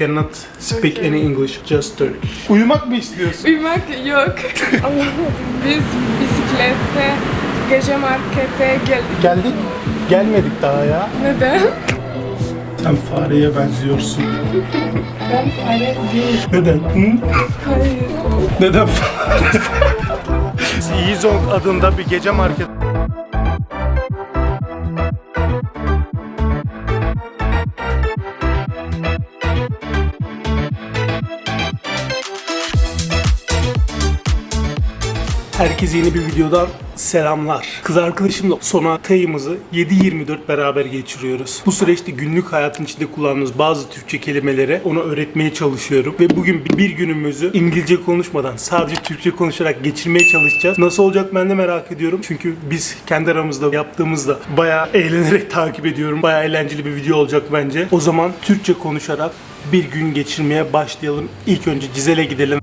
cannot speak Okay. any English, just Turkish. Uyumak mı istiyorsun? Uyumak yok. Biz bisiklette gece markete geldik. Geldik. Gelmedik daha ya. Neden? Sen fareye benziyorsun. Ben fare değil. Neden? Hı? Hayır. Neden Yizong adında bir gece market. Herkese yeni bir videodan selamlar. Kız arkadaşımla sona tayımızı 7-24 beraber geçiriyoruz. Bu süreçte günlük hayatın içinde kullandığımız bazı Türkçe kelimeleri ona öğretmeye çalışıyorum. Ve bugün bir günümüzü İngilizce konuşmadan sadece Türkçe konuşarak geçirmeye çalışacağız. Nasıl olacak ben de merak ediyorum. Çünkü biz kendi aramızda yaptığımızda bayağı eğlenerek takip ediyorum. Bayağı eğlenceli bir video olacak bence. O zaman Türkçe konuşarak bir gün geçirmeye başlayalım. İlk önce Cizel'e gidelim.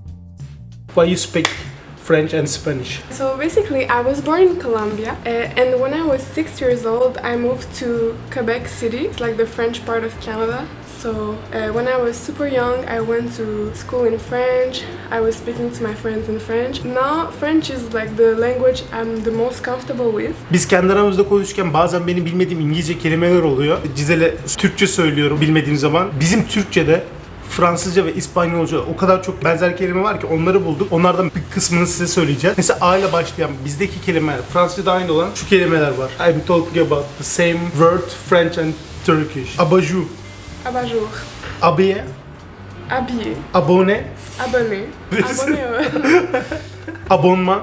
Why you speak French and Spanish? So basically, I was born in Colombia, uh, and when I was six years old, I moved to Quebec City. It's like the French part of Canada. So uh, when I was super young, I went to school in French. I was speaking to my friends in French. Now French is like the language I'm the most comfortable with. Biz kendi aramızda konuşurken bazen benim bilmediğim İngilizce kelimeler oluyor. Cizel'e Türkçe söylüyorum bilmediğim zaman. Bizim Türkçe'de Fransızca ve İspanyolca o kadar çok benzer kelime var ki onları bulduk. Onlardan bir kısmını size söyleyeceğim. Mesela A ile başlayan bizdeki kelimeler, Fransızca'da aynı olan şu kelimeler var. I'm talking about the same word French and Turkish. Abajur, Abat-jour, abiye, habillé, abone, abonné, ouais. abonman,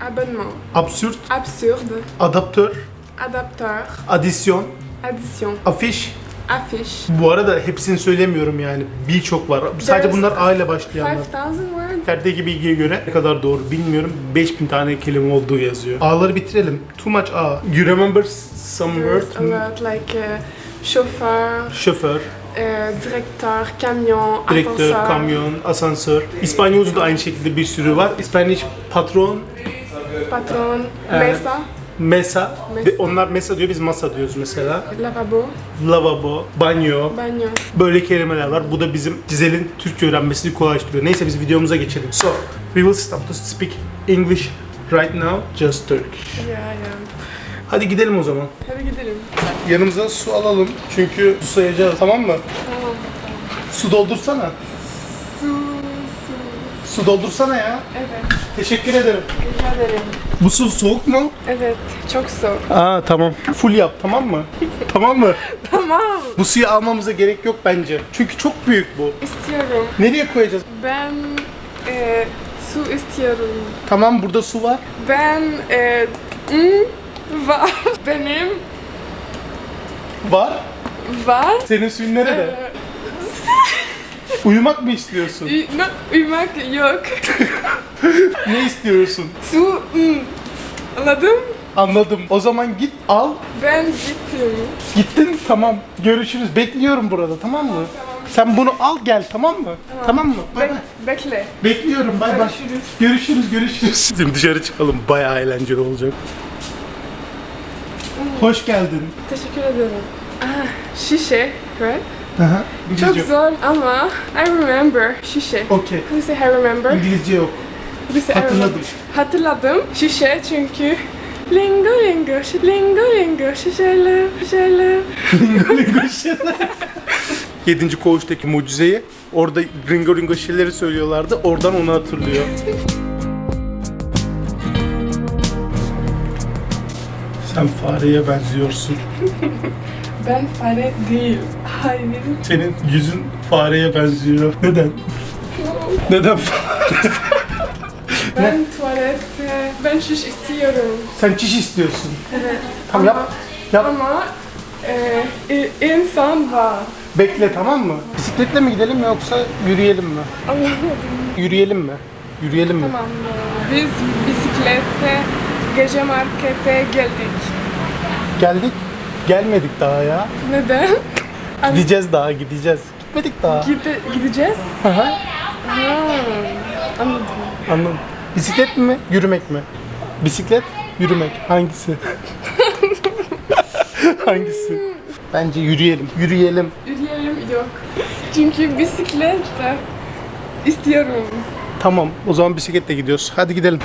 abonnement, absürt, absurde, adaptör, adapteur, adisyon, addition, afiş. Affiche. Bu arada hepsini söylemiyorum yani. Birçok var. Sadece bunlar A ile başlayanlar. 5000 words. Yerdeki bilgiye göre ne kadar doğru bilmiyorum. 5000 tane kelime olduğu yazıyor. A'ları bitirelim. Too much A. You remember some There's word? a lot like uh, chauffeur, Şoför, uh, directeur, camion, direktör, ascenseur. kamyon, asansör. İspanyolca'da aynı şekilde bir sürü var. İspanyol patron, patron, mesa, mesa. Mesa. Onlar mesa diyor, biz masa diyoruz mesela. lavabo, Lavabo, banyo. bagno. Böyle kelimeler var. Bu da bizim Cizel'in Türkçe öğrenmesini kolaylaştırıyor. Neyse biz videomuza geçelim. So, we will stop to speak English right now, just Turkish. Yeah, yeah. Hadi gidelim o zaman. Hadi gidelim. Yanımıza su alalım. Çünkü su sayacağız. Tamam mı? Tamam. Su doldursana. Su, su. Su doldursana ya. Evet, Teşekkür ederim. rica ederim. Bu su soğuk mu? Evet, çok soğuk. Aa tamam. Full yap tamam mı? tamam mı? Tamam. Bu suyu almamıza gerek yok bence. Çünkü çok büyük bu. İstiyorum. Nereye koyacağız? Ben e, su istiyorum. Tamam burada su var. Ben e, mm, var. Benim Var. var. Senin suyun nerede? Uyumak mı istiyorsun? no, uyumak yok. ne istiyorsun? Su, mm. Anladın? Anladım. O zaman git al. Ben gittim. Gittin tamam. Görüşürüz. Bekliyorum burada tamam mı? Sen bunu al gel tamam mı? Tamam, mı? Bay Bek- bay. bekle. Bekliyorum bay bay. Görüşürüz. Görüşürüz görüşürüz. Şimdi dışarı çıkalım. Bayağı eğlenceli olacak. Hoş geldin. Teşekkür ederim. Ah, şişe, right? Aha. Çok zor ama I remember şişe. Okey. How do you say I remember? İngilizce yok. How do you say I Hatırladım. remember? Hatırladım. Şişe çünkü lingo lingo şi- lingo lingo şişeler şişeler. Yedinci koğuştaki mucizeyi orada ringo ringo şeyleri söylüyorlardı. Oradan onu hatırlıyor. Sen fareye benziyorsun. Ben fare değil. Hayır. Senin yüzün fareye benziyor. Neden? Neden fare? Ben tuvalette, ben şiş istiyorum. Sen çiş istiyorsun. Evet. Tamam yap. Yap. Ama e, i- insan var. Bekle tamam mı? Bisikletle mi gidelim yoksa yürüyelim mi? Anlamadım. Yürüyelim mi? Yürüyelim mi? Tamam. Biz bisiklette gece markete geldik. Geldik. Gelmedik daha ya. Neden? Gideceğiz daha gideceğiz. Gitmedik daha. Gide, gideceğiz. Hı. Ha, anladım. Anladım. Bisiklet mi, yürümek mi? Bisiklet, yürümek. Hangisi? Hangisi? Bence yürüyelim. Yürüyelim. Yürüyelim yok. Çünkü bisiklet e, istiyorum. Tamam o zaman bisikletle gidiyoruz. Hadi gidelim.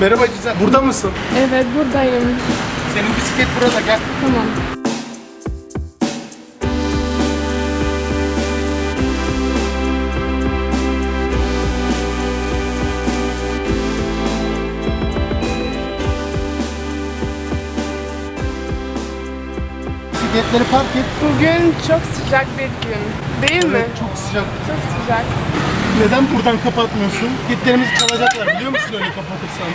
Merhaba Cizel. Burada mısın? Evet buradayım. Senin bisiklet burada gel. Tamam. Bisikletleri park et. Bugün çok sıcak bir gün. Değil mi? Çok sıcak. Çok sıcak. Neden buradan kapatmıyorsun? Bisikletlerimizi çalacaklar biliyor musun öyle kapatırsan?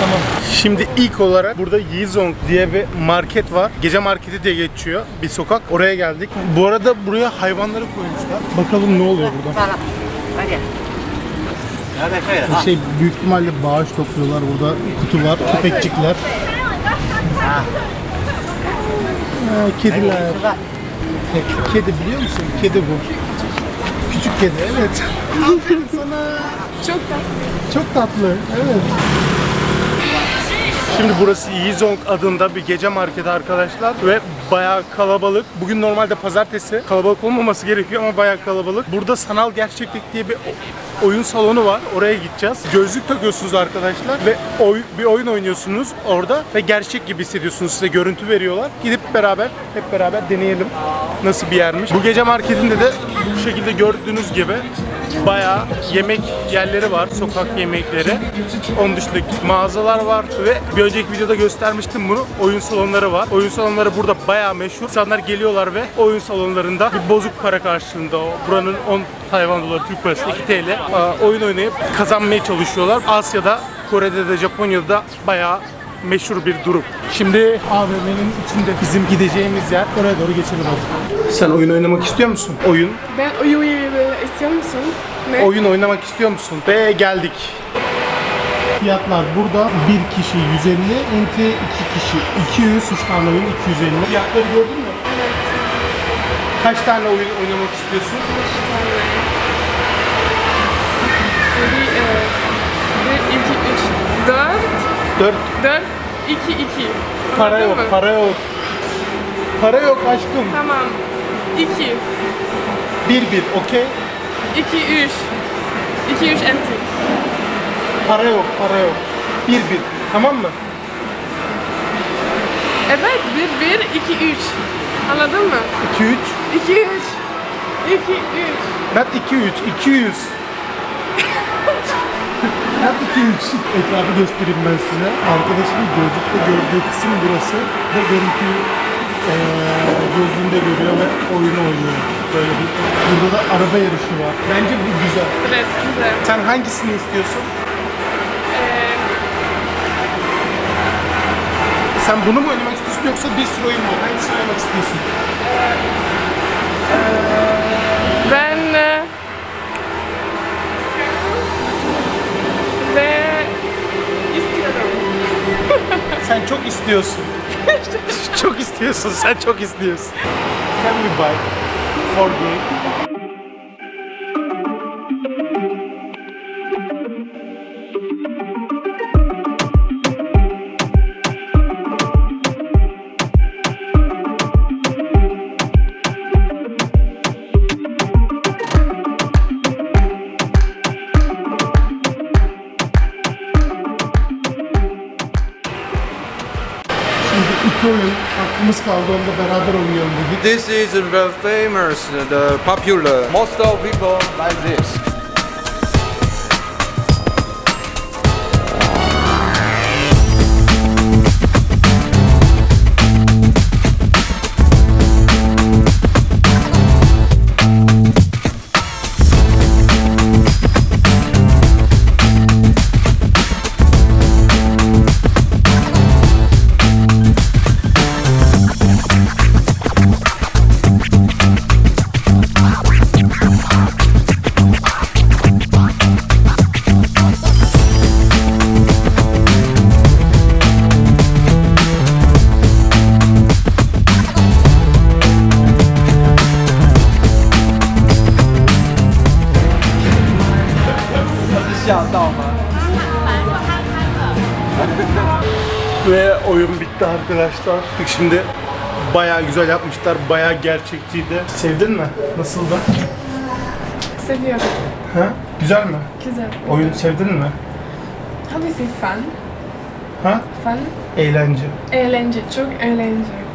Tamam. Şimdi ilk olarak burada Yizong diye bir market var. Gece marketi diye geçiyor bir sokak. Oraya geldik. Bu arada buraya hayvanları koymuşlar. Bakalım ne oluyor burada. Şey büyük ihtimalle bağış topluyorlar. Burada kutu var, köpekçikler. Ha, kediler. Kedi biliyor musun? Kedi bu. Küçük kedi evet. Aferin sana. Çok tatlı. Çok tatlı. Evet. Şimdi burası Yizong adında bir gece marketi arkadaşlar ve bayağı kalabalık. Bugün normalde pazartesi kalabalık olmaması gerekiyor ama bayağı kalabalık. Burada sanal gerçeklik diye bir oyun salonu var. Oraya gideceğiz. Gözlük takıyorsunuz arkadaşlar ve oy- bir oyun oynuyorsunuz orada ve gerçek gibi hissediyorsunuz. Size görüntü veriyorlar. Gidip beraber hep beraber deneyelim nasıl bir yermiş. Bu gece marketinde de bu şekilde gördüğünüz gibi bayağı yemek yerleri var, sokak yemekleri. Onun dışında mağazalar var ve bir önceki videoda göstermiştim bunu. Oyun salonları var. Oyun salonları burada bayağı meşhur. İnsanlar geliyorlar ve oyun salonlarında bir bozuk para karşılığında o buranın 10 Tayvan doları Türk parası 2 TL oyun oynayıp kazanmaya çalışıyorlar. Asya'da, Kore'de de Japonya'da da bayağı meşhur bir durum. Şimdi AVM'nin içinde bizim gideceğimiz yer. Oraya doğru geçelim hadi. Sen oyun oynamak istiyor musun? Oyun. Ben uyu uyu istiyor musun? Ne? Oyun oynamak istiyor musun? Ve geldik. Fiyatlar burada bir kişi 150, enti 2 kişi 200, 3 tane oyun 250. Fiyatları gördün mü? Evet. Kaç tane oyun oynamak istiyorsun? Bir, e, bir, iki, üç, dört, 4. dört, iki, iki. Para Anladın yok, mı? para yok. Para yok aşkım. Tamam. İki, 1 1, okey? iki, üç. İki, üç, enti. Para yok, para yok. 1 1. Tamam mı? Evet, bir, bir, iki, üç. Anladın mı? 2 3. İki, üç. İki, üç. Not 2 3, 200. Not 2 3. Etrafı göstereyim ben size. Arkadaşımın gözlükte gördüğü kısım burası. Ve görüntüyü eee gözlüğünde görüyor ve oyunu oynuyor. Böyle bir. Burada da araba yarışı var. Bence bu güzel. Evet, güzel. Sen hangisini istiyorsun? Sen bunu mu oynamak istiyorsun yoksa bir sürü oyun mu? Hangisini oynamak istiyorsun? İstiyorsun. çok istiyorsun, sen çok istiyorsun. Can we buy for game? İki oyun hakkımız kaldı onu beraber oynayalım dedik. This is the famous, the popular. Most of people like this. Ve oyun bitti arkadaşlar. Şimdi bayağı güzel yapmışlar. Bayağı gerçekçiydi. Sevdin mi? Nasıldı? Seviyorum. Ha? Güzel mi? Güzel. Oyun sevdin mi? How you say fun? Ha? Fun? Eğlence. Eğlence. Çok eğlence.